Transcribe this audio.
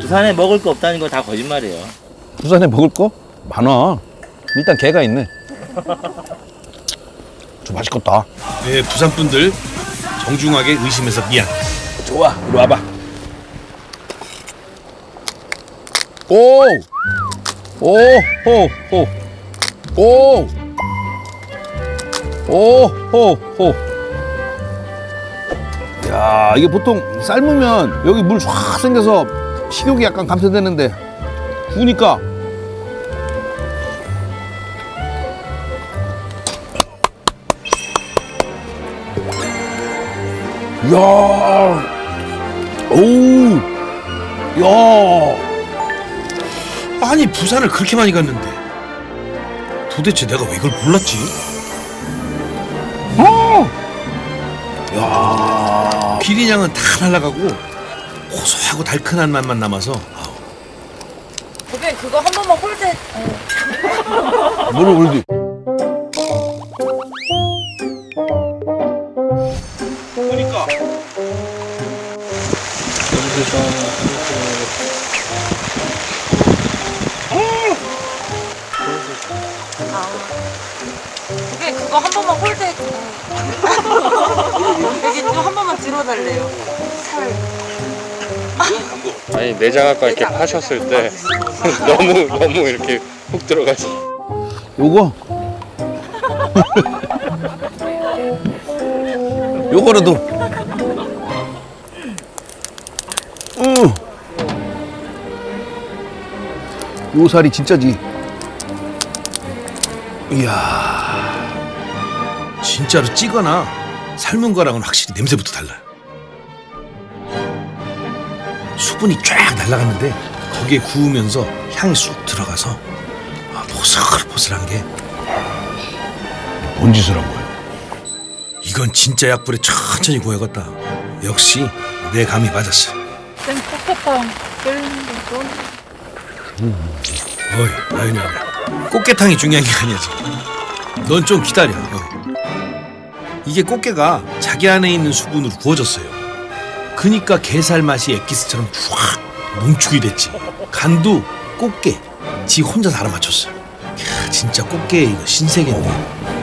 부산에 먹을 거 없다는 거 다 거짓말이에요. 부산에 먹을 거 많아. 일단 개가 있네. 저 맛있겠다. 네, 부산 분들 정중하게 의심해서 미안. 좋아, 이리 와봐. 오, 오, 호, 호, 오, 오, 호, 호. 야, 이게 보통 삶으면 여기 물 쫙 생겨서 식욕이 약간 감소되는데 구우니까 야, 오, 야, 아니 부산을 그렇게 많이 갔는데 도대체 내가 왜 이걸 몰랐지? 야, 비린향은 다 날아가고 고소하고 달큰한 맛만 남아서 아우, 고객 그거 한 번만 홀드 해. 물을 올리. 그러니까 고객 그거 한 번만 홀드 해. 좀 한 번만 들어달래요. 살. 아니 내장 아까 이렇게 파셨을 때 너무 너무 이렇게 훅 들어가지. 요거. 요거라도. 으. 요 살이 진짜지. 이야. 진짜로 찌거나 삶은 거랑은 확실히 냄새부터 달라요. 수분이 쫙 날아갔는데 거기에 구우면서 향이 쑥 들어가서 아, 보슬보슬한 게 뭔 짓을 한 거야? 이건 진짜 약불에 천천히 구워야겠다. 역시 내 감이 맞았어. 쌤 거. 어이, 나연이 꽃게탕이 중요한 게 아니지. 넌좀 기다려. 어. 이게 꽃게가 자기 안에 있는 수분으로 구워졌어요. 그니까 게살 맛이 엑기스처럼 쫙 농축이 됐지. 간도 꽃게 지 혼자 다 알아맞혔어. 야, 진짜 꽃게 이거 신세계네.